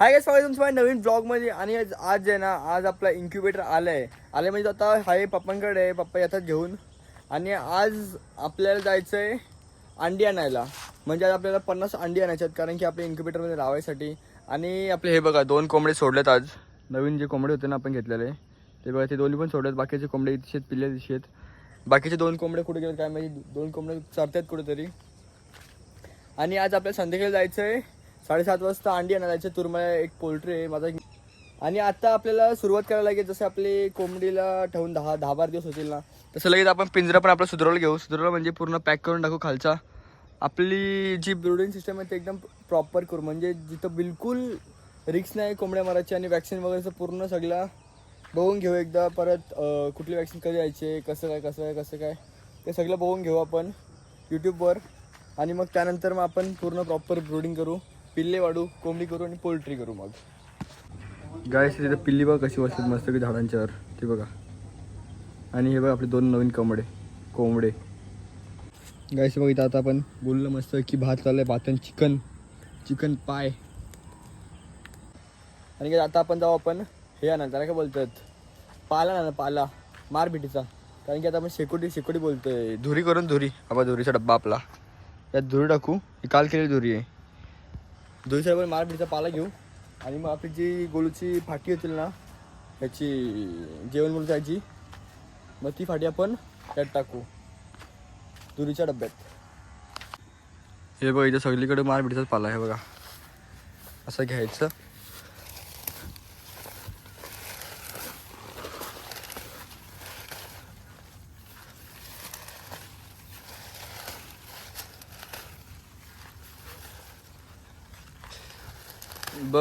हाय काय स्वागत तुमचं नवीन ब्लॉगमध्ये आणि आज आज आहे ना आज आपला इन्क्युबेटर आलाय. आले म्हणजे आता हाय पप्पांकडे आहे पप्पा येतात घेऊन. आणि आज आपल्याला जायचं आहे अंडी आणायला. म्हणजे आज आपल्याला पन्नास अंडी आणायच्या आहेत कारण की आपल्या इन्क्युबेटरमध्ये लावायसाठी. आणि आपले हे बघा दोन कोंबडे सोडलेत आज. नवीन जे कोंबडे होते ना आपण घेतलेले. ते बघा ते दोन्ही पण सोडलेत. बाकीचे कोंबडे इथे आहेत पिल्ले दिशे आहेत. बाकीचे दोन कोंबडे कुठे गेले काय माहिती? दोन कोंबडे चरतात कुठेतरी. आणि आज आपल्याला संध्याकाळी जायचं आहे साडेसात वाजता अंडी आणायला जायचं. तुरमळ्या एक पोल्ट्री आहे माझा आणि आता आपल्याला सुरुवात करायला लागेल. जसं आपले कोंबडीला ठेवून दहा दहा बारा दिवस होतील ना. तसं लगेच आपण पिंजरा पण आपला सुधारवला घेऊ. सुधारवला म्हणजे पूर्ण पॅक करून टाकू खालचा. आपली जी ब्रुडिंग सिस्टम आहे ते एकदम प्रॉपर करू. म्हणजे जिथं बिलकुल रिक्स नाही कोंबड्या मारायची आणि वॅक्सिन वगैरेचं पूर्ण सगळं बघून घेऊ एकदा. परत कुठली वॅक्सिन कधी यायचे कसं काय कसं काय कसं काय ते सगळं बघून घेऊ आपण यूट्यूबवर आणि मग त्यानंतर मग आपण पूर्ण प्रॉपर ब्रुडिंग करू. पिल्ले वाढू कोंबडी करू आणि पोल्ट्री करू मग. गायस तिथे पिल्ली बघा कशी बसतात मस्त की झाडांच्यावर ते बघा. आणि हे बघा आपले दोन नवीन कोंबडे कोंबडे. गायस बघा इथं आता आपण बोललं मस्त की भात चाललंय भात आणि चिकन. चिकन पाय. आणि आता आपण जाऊ आपण हे आणा त्याला काय बोलतात? पाला ना पाला. मारपिटीचा कारण की आता आपण शेकोटी शेकोटी बोलतोय. धुरी करून धुरी. आपण धुरीचा डब्बा आपला. यात धुरी टाकू. ही काल केलेली धुरी आहे. धुरीचा पण मारपिटीचा पाला घेऊ आणि मग आपली जी गोलूची फाटी होतील ना ह्याची जेवण म्हणून जायची मग ती फाटी आपण त्यात टाकू. दुरीच्या डब्यात. हे बघा इथं सगळीकडे मारपिटीचाच पाला आहे बघा. असं घ्यायचं.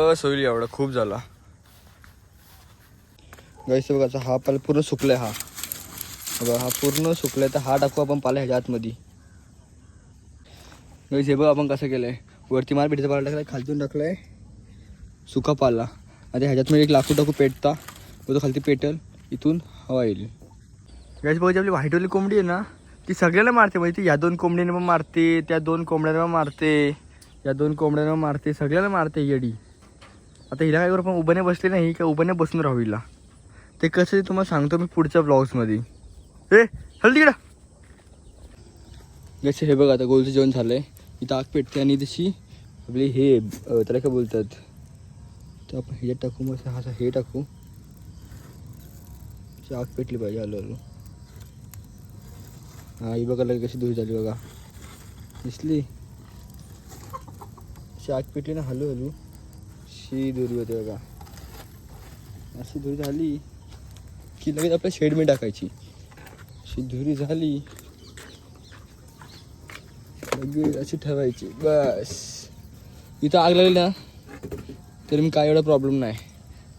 बस होईल एवढा खूप झाला. गाईस बघा हा पाला पूर्ण सुकलाय हा. बघा हा पूर्ण सुकलाय तर हा टाकू आपण पाला ह्याच्या आतमध्ये. गाईस हे बघा आपण कसं केलंय. वरती मार भेटीचा पाला टाकलाय खालतून टाकलाय. सुका पाला. आता ह्याच्यात एक लाकूड टाकू पेटता. मग तो खालती पेटल. इथून हवा येईल. गाईस बघा जी आपली व्हाईटवाली कोंबडी आहे ना ती सगळ्याला मारते. म्हणजे ती या दोन कोंबडीने पण मारते त्या दोन कोंबड्यांना मारते या दोन कोंबड्यांना मारते सगळ्याला मारते येडी. आता हिला काय करू पण उभ्याने बसले नाही का उभ्याने बसून राहू हिला. ते कसं ते तुम्हाला सांगतो मी पुढच्या ब्लॉग्समध्ये. ए हल तिकडं. जसे हे बघा आता गोलचं जेवण झालं आहे इथं आग पेटते आणि तशी आपली हे त्याला काय बोलतात? तर आपण हे टाकू मग असं हे टाकू. आग पेटली पाहिजे हळू हळू. हा ही बघा लगे कशी धुई झाली बघा. दिसली. अशी आग पेटली ना हळू. अशी शी दुरी होते बघा. अशी धुरी झाली की लगेच आपल्या शेडमध्ये टाकायची. अशी धुरी झाली लगेच अशी ठेवायची. बस. इथं आग लागली ना तरी मी काय एवढा प्रॉब्लेम नाही.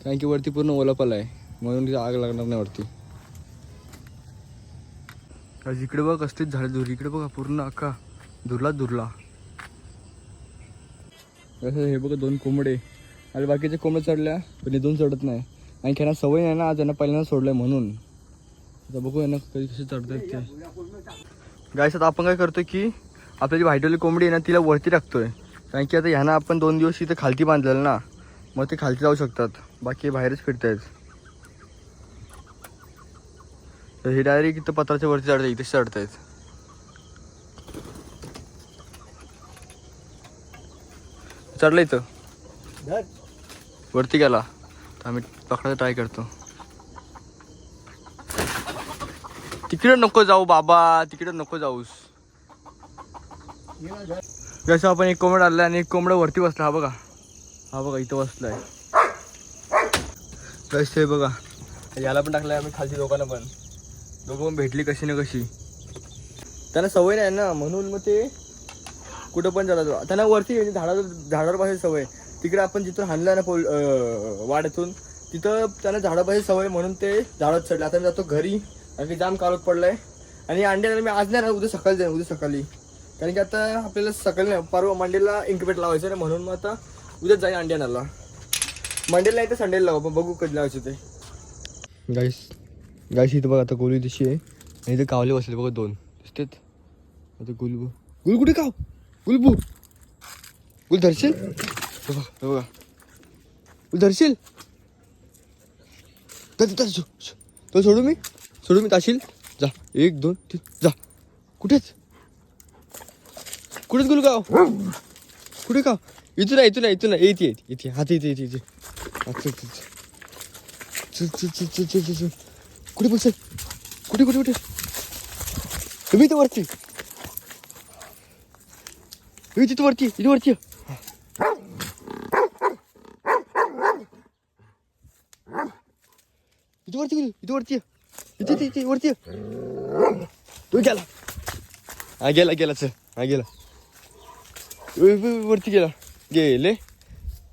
कारण की वरती पूर्ण ओलापाला आहे. म्हणून तिथं आग लागणार नाही वरती. आज इकडे बघ कसलीच झाडे धुरी इकडे बघा पूर्ण अख्खा धुरला धुरला हे बघा दोन कोंबडे. आणि बाकीचे कोंबड्या चढल्या पण दोन चढत नाही. आणि त्यांना सवय नाही ना आज यांना पहिल्यांदा सोडलंय म्हणून. आता बघू ना कधी कसे चढतात ते. गायस आता आपण काय करतोय की आपली जी व्हाईटवाली कोंबडी आहे ना तिला वरती टाकतोय. कारण की आता ह्यांना आपण दोन दिवस इथं खालती बांधलेलं ना मग ते खालती जाऊ शकतात. बाकी बाहेरच फिरत तर हे डायरेक्ट इथं पत्राच्या वरती चढत इथे चढतायत. चढलं इथं. वरती गेला. तर आम्ही पकडायचा ट्राय करतो. तिकडे नको जाऊ बाबा तिकडे नको जाऊस. जसं आपण एक कोंबड आणलाय आणि एक कोंबड वरती बसला हा बघा. हा बघा इथं बसलाय. कसं आहे बघा. याला पण टाकलाय आम्ही खालची दोघांना पण. दोघं पण भेटली कशी ना कशी. त्यांना सवय नाही ना म्हणून मग ते कुठं पण जातात. त्यांना वरती म्हणजे झाडावर झाडावर पाहिजे सवय. तिकडे आपण जिथून हाणला ना पोल वाड्यातून तिथं त्यांना झाडापाशी सवय म्हणून ते झाडात चढले. आता मी जातो घरी आणि जाम कालत पडलाय. आणि अंडे मी आज नाही ना उद्या सकाळी जाईन उद्या सकाळी. कारण की आता आपल्याला सकाळी नाही परवा मंडेला इन्क्युबेट लावायचं ना म्हणून मग आता उद्या जाईन अंडे आणायला. मंडेला नाही तर संडेला लावू पण बघू कधी लावायचं ते. गाईस गाईस इथं बघा आता गोली तशी आहे. आणि इथं कावले बसले बघा दोन. दिसतेत? आता गुलबू गुल कुठे काव? गुलबू गुल धरशील? बघा हे बघा. धरशील? तो सोडू मी? सोडू मी ताशील जा. एक दोन तीन. जा. कुठेच? कुठेच गुल गाव कुठे का? इथून ना इथून ना इथून ना येते येते इथे हात येते येते येते कुठे बसेल? कुठे कुठे कुठे? तुम्ही इथं वरती. तुम्ही तिथं वरती इथं वरती. वरती गेली. इथे वरती इथे इथे इथे वरती तू गेला. हा गेला गेला चल. हा गेला. वरती गेला. गेले.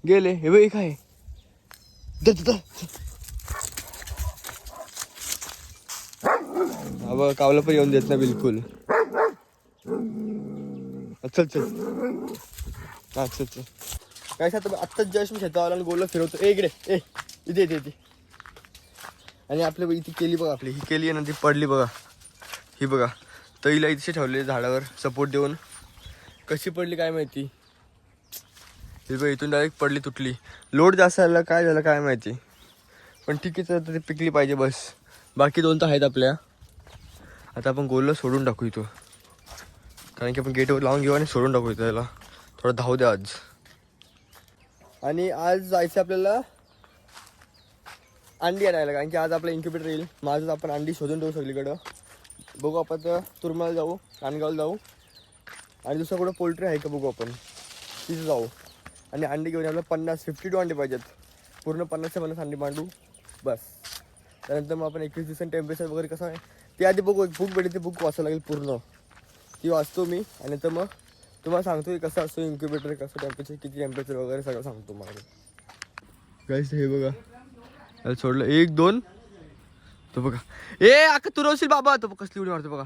गेले. हे बघ काय? अबा कावला पण येऊन देत ना बिलकुल. अच्छा चल चल. हा चल चल. काय सांगतो आत्ताच जस्ट मी शेतावाला गोल फिरवतो. ए इकडे. ए इथे इथे इथे. आणि आपल्या इथे केली बघा आपली. ही केली आहे ना ती पडली बघा. ही बघा. तईला इथे ठेवले झाडावर सपोर्ट देऊन. कशी पडली काय माहिती? ही बघा इथून डायरेक्ट पडली तुटली. लोड जास्त आला काय झालं काय माहिती? पण ठीक आहे तर ते पिकली पाहिजे बस. बाकी दोन तर आहेत आपल्या. आता आपण गोलला सोडून टाकू इथं. कारण की आपण गेटवर लावून घेऊ आणि सोडून टाकू इथं त्याला थोडं धाव द्या आज. आणि आज जायचं आपल्याला अंडी आणायला कारण की आज आपलं इन्क्युबेटर येईल. माझंच आपण अंडी शोधून ठेवू सगळीकडं. बघू आपण तर तुरमाला जाऊ कानगावला जाऊ. आणि दुसरं कुठं पोल्ट्री आहे का बघू आपण. तिथं जाऊ. आणि अंडी घेऊन आपल्याला पन्नास फिफ्टी टू अंडी पाहिजेत. पूर्ण पन्नास ते पन्नास अंडी मांडू. बस. त्यानंतर मग आपण एकवीस दिवसांनी टेम्परेचर वगैरे कसं आहे ते आधी बघू. एक बुक भेटेल ती बुक वाचावं लागेल पूर्ण. ती वाचतो मी. आणि तर मग तुम्हाला सांगतो की कसं असतो इन्क्युबेटर कसं टेम्परेचर किती टेम्परेचर वगैरे सगळं सांगतो मला गाईस हे बघा. सोडलं. एक दोन. तो बघा. ए अख्खा तुरवशील बाबा. तो बघा कसली उडी मारतो बघा.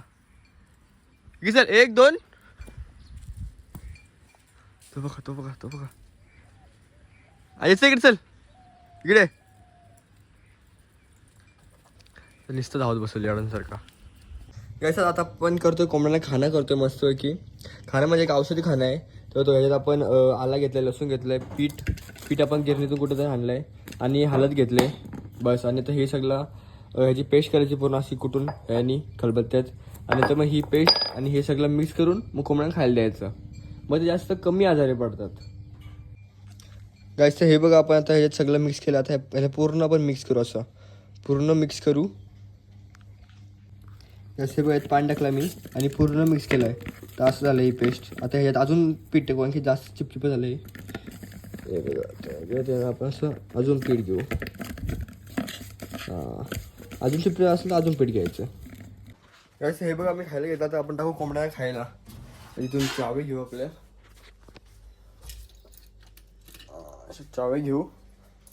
की सर एक दोन. तो बघा तो बघा तो बघा. आयचं इकडे चल. इकडे. तर नुसतं धावत बसवली अडूनसारखा सर आता आपण करतोय कोंबड्याला खाणं करतोय मस्तपैकी. खाणं म्हणजे एक औषधी खाणं आहे. तर तो ह्याच्यात आपण आला घेतलाय लसूण घेतलंय पीठ पीठ आपण गिरणीतून कुठेतरी आणलंय आणि हलत घेतले बस आणि तर हे सगळं ह्याची पेस्ट करायची पूर्ण अशी कुठून आणि खलबत्त्यात. आणि तर मग ही पेस्ट आणि हे सगळं मिक्स करून मग कोंबड्यांना खायला द्यायचं. मग ते जास्त कमी आजारी पडतात. गायचं हे बघा आपण आता ह्याच्यात सगळं मिक्स केलं. आता ह्याला पूर्ण आपण मिक्स करू असं. पूर्ण मिक्स करू. जसे बघ पाणी टाकला मी आणि पूर्ण मिक्स केलं आहे तर असं झालं ही पेस्ट आता ह्याच्यात अजून पीठ टाकू आणखी जास्त चिपचिप झालं आहे आपण असं अजून पीठ घेऊ. हां. अजून चिपचिप असेल तर अजून पीठ घ्यायचं. असं हे बघा मी खायला घेतला. तर आपण टाकू कोंबड्या खायला. इथून चावे घेऊ आपल्या चावे घेऊ.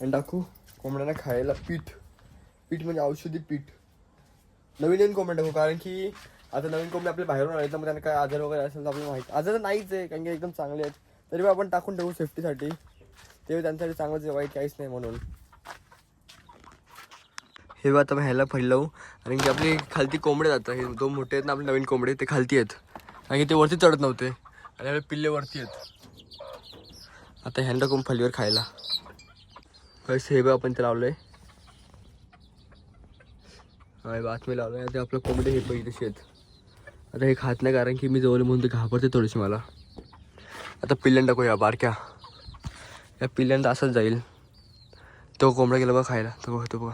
आणि टाकू कोंबड्यांना खायला पीठ. पीठ म्हणजे औषधी पीठ. नवीन नवीन कोंबड्या टाकू कारण की आता नवीन कोंबड्या आपल्या बाहेरून आले तर मग त्यांना काय आजार वगैरे असेल तर आपल्याला माहिती. आजार तर नाहीच आहे कारण की एकदम चांगले आहेत. तरी पण आपण टाकून ठेवू सेफ्टीसाठी ते त्यांच्यासाठी चांगलंच आहे वाईट काहीच नाही म्हणून. हे बघा आता मी ह्याला फैल लावू कारण की आपली खालती कोंबडे जातात हे दोन मोठे आहेत ना आपले नवीन कोंबडे ते खालती आहेत. कारण की ते वरती चढत नव्हते. आणि आपले पिल्ले वरती आहेत. आता ह्यांना कोंब फलीवर खायला? कसं हे बघ आपण ते लावलंय. आणि बातमी लावलं ते आपलं कोंबडे हे पहिलं शेत आता हे खात नाही कारण की मी जवळ म्हणून ते घाबरते थोडीशी मला. आता पिल्ल्यान टाकूया बारक्या. या पिल्ल्यांदा असंच जाईल. तो कोंबडा गेला बघा खायला. तो बघा तो बघा.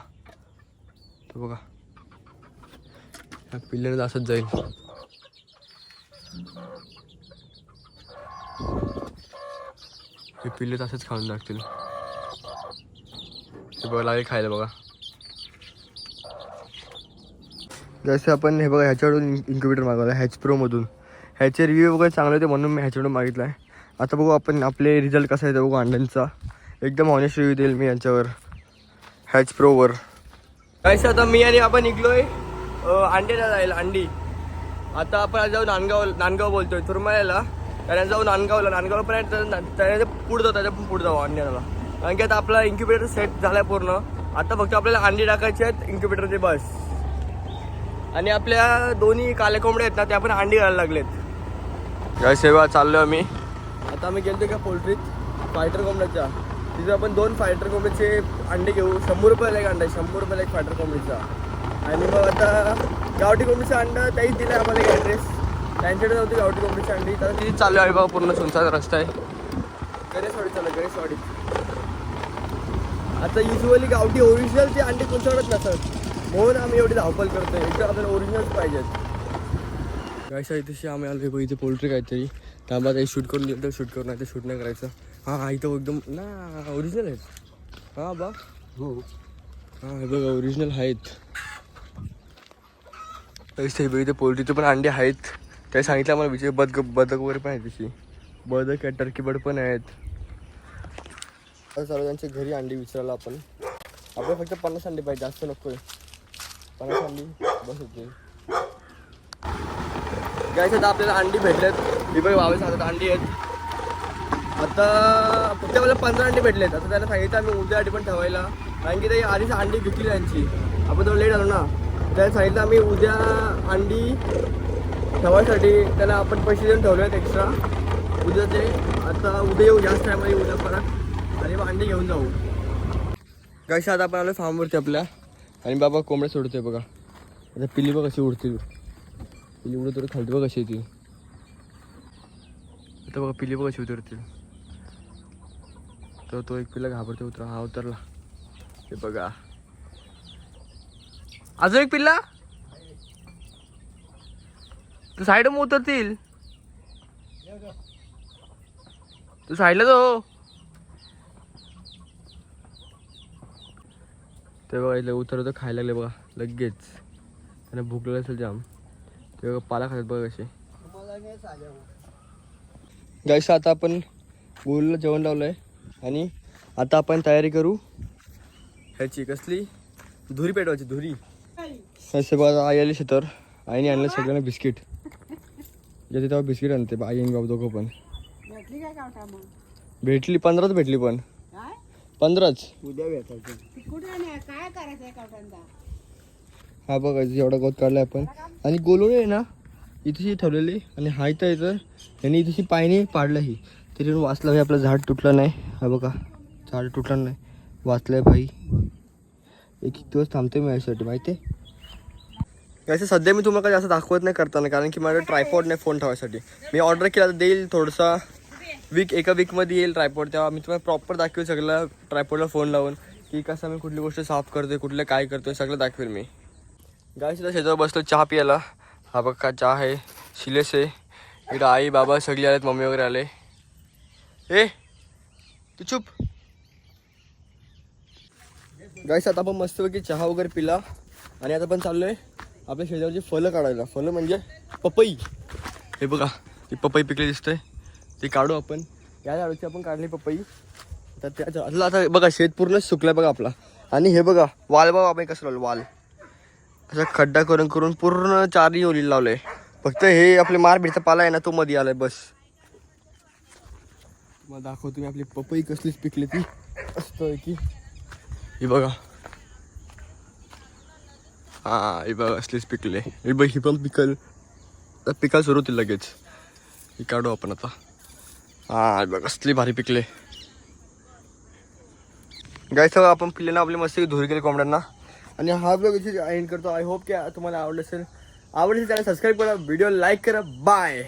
तो बघा. या पिल्ल्यानं असंच जाईल. हे पिल्ले असंच खाऊन टाकतील. हे बघा लागेल खायला बघा. जसं आपण हे बघा ह्याच्याकडून इन्क्युबेटर मागवला हॅच प्रोमधून ह्याचे रिव्ह्यू वगैरे चांगले होते म्हणून मी ह्याच्याकडून मागितला आहे आता बघू आपण आपले रिझल्ट कसा येतो बघू अंड्यांचा एकदम ऑनेस्ट रिव्ह्यू देईल मी यांच्यावर. हॅच प्रोवर कायचं आता मी आणि आपण निघलोय अंड्याला जायला अंडी. आता आपण आज जाऊ नांदगाव नांदगाव बोलतोय तुरमाळ्याला त्याने जाऊ नांदगावला नांदगावपर्यंत पण त्याच्या पुढे जाऊ त्याच्या पुढे जाऊ अंड्याला. कारण की आता आपला इन्क्युबेटर सेट झालाय पूर्ण. आता फक्त आपल्याला अंडी टाकायचे आहेत इन्क्युबेटरचे बस आणि आपल्या दोन्ही काले कोंबडे आहेत ना त्या पण अंडी घालायला लागलेत. जय सेवा चाललोय आम्ही. आता आम्ही गेलतो का पोल्ट्रीत फायटर कोंबड्याच्या. तिथे आपण दोन फायटर कोंबडीचे अंडे घेऊ. शंभर रुपयाला एक अंडा शंभर रुपयाला एक फायटर कोंबडीचा. आणि मग आता गावठी कोंबडीचं अंडं त्याहीच दिलं आम्हाला एक ॲड्रेस त्यांच्याकडे होती गावठी कोंबडीची अंडी तर ती चालू आहे बघा पूर्ण सुनसान रस्ता आहे. गणेशवाडी चालू गणेशवाडी आता युजली गावठी ओरिजिनल ते अंडे कोणत्याकडेच नसत म्हणून आम्ही एवढी धावपल करतोय. इथं आपल्याला ओरिजिनलच पाहिजेत. गायशा इथे आम्ही आलो बघ इथे पोल्ट्री काहीतरी. त्यामुळे काही शूट करून दिलं तर शूट करून नाही तर शूट नाही करायचं. हां हा इथं एकदम ना ओरिजिनल आहेत. हां बा. हो. हां हे बघा ओरिजिनल आहेत. इथे बघ इथे पोल्ट्रीचे पण अंडे आहेत. काही सांगितलं आम्हाला विषय बदक बदक वगैरे पण आहेत तशी बदक आहेत टर्की बर्ड पण आहेत. त्यांच्या घरी अंडी विचारायला आपण. आपल्याला फक्त पन्नास अंडी पाहिजे जास्त नको पन्नास अंडी बस होते गाईस आता आपल्याला अंडी भेटलेत. मी बघ बावीस हातात अंडी आहेत. आता फक्त मला पंधरा अंडी भेटलेत. आता त्याला सांगितलं आम्ही उद्या अंडी पण ठेवायला. कारण की ते आधीच अंडी विकली त्यांची. आपण थोडं लेट आलो ना. त्याला सांगितलं आम्ही उद्या अंडी ठेवायसाठी. त्याला आपण पैसे देऊन ठेवले आहेत एक्स्ट्रा उद्या ते आता उद्या येऊ जास्त टाईममध्ये उद्या परत आणि मग अंडी घेऊन जाऊ. कशा आता आपण आलो फार्मवरती आपल्या. आणि बाबा कोंबड्या सोडतोय बघा. आता पिल्ली बघ कशी उडतील पिल्ली उडत उडत खालती बघ कशी येतील आता बघा पिल्ली बघ कशी उतरतील तर तो एक पिल्ला घाबरतो उतरा हा उतरला. हे बघा. अजून एक पिल्ला? तू साईड मग उतरतील. तू साईडला जाऊ. ते बघा इथलं उतरवतं खायला लागले बघा लगेच. त्यांना भूक लागली असेल जाम. ते बघा पाला खातात बघा कसे. गायस आता आपण गोलला जेवण लावलंय. आणि आता आपण तयारी करू ह्याची कसली? धुरी पेटवायची धुरी. असे बघा आई आली शेतर आईने आणलं सगळ्यांना बिस्किट. ज्याचे तेव्हा बिस्किट आणते आई आणि बाबा दोघं पण. भेटली पंधराच भेटली पण. पंधराच. उद्या भेटायचं. ती कुठे आणि काय करायचंय गावठांचा हा बघा एवढा गवत काढलाय आपण. आणि गोलून आहे ना इथेशी ठेवलेली. आणि हा इथं यायचं यांनी इथेशी पायने पाडलं ही. तरी वाचलं भाई आपलं झाड तुटलं नाही. हा बघा झाड तुटलं नाही. वाचलंय भाई. एक एक दिवस थांबतोय मी यासाठी माहिती आहे? असं सध्या मी तुम्हाला काही असं दाखवत नाही करताना कारण की माझ्या ट्रायपॉड नाही फोन ठेवायसाठी. मी ऑर्डर केला तर देईल थोडंसा. वीक एका वीकमध्ये येईल ट्रायपॉड तेव्हा मी तुम्हाला प्रॉपर दाखवेल सगळं ट्रायपॉडला फोन लावून की कसं मी कुठली गोष्ट साफ करतोय कुठलं काय करतोय सगळं दाखवेल मी. गाय सुद्धा शेतावर बसलो चहा प्यायला. हा बघ का चहा आहे. शिलेस आहे. इकडं आई बाबा सगळे आलेत मम्मी वगैरे आले. ए तू चुप. गाईस आता आपण मस्तपैकी चहा वगैरे पिला. आणि आता पण चाललोय आपल्या शेजारची फळं काढायला. फळं म्हणजे पपई. हे बघा ती पपई पिकली दिसतंय. ती काढू आपण. या झाडूची आपण काढली पपई. तर त्या झाडाला आता बघा शेत पूर्ण सुकलं बघा आपला. आणि हे बघा वाल बघा आपण कसं लावलं वाल. असा खड्डा करून करून पूर्ण चारही ओली लावलंय. फक्त हे आपले मारबीडचा पाला आहे ना तो मध्ये आलाय बस. मग दाखवतो मी आपली पपई कसलीच पिकली ती. असतं की. ही बघा. हा ही बघा असलीच पिकले. हे बघ ही पण पिकल. पिकायला सुरू होतील लगेच. ही काढू आपण आता. हा बघ असली भारी पिकले. गायचं आपण पिल्ले ना आपली मस्त धुरी केली कोंबड्यांना. आणि हा ब्लॉग इथे एंड करतो. आय होप की तुम्हाला आवडलं असेल. आवडलं असेल त्याला सबस्क्राईब करा व्हिडिओ लाईक करा. बाय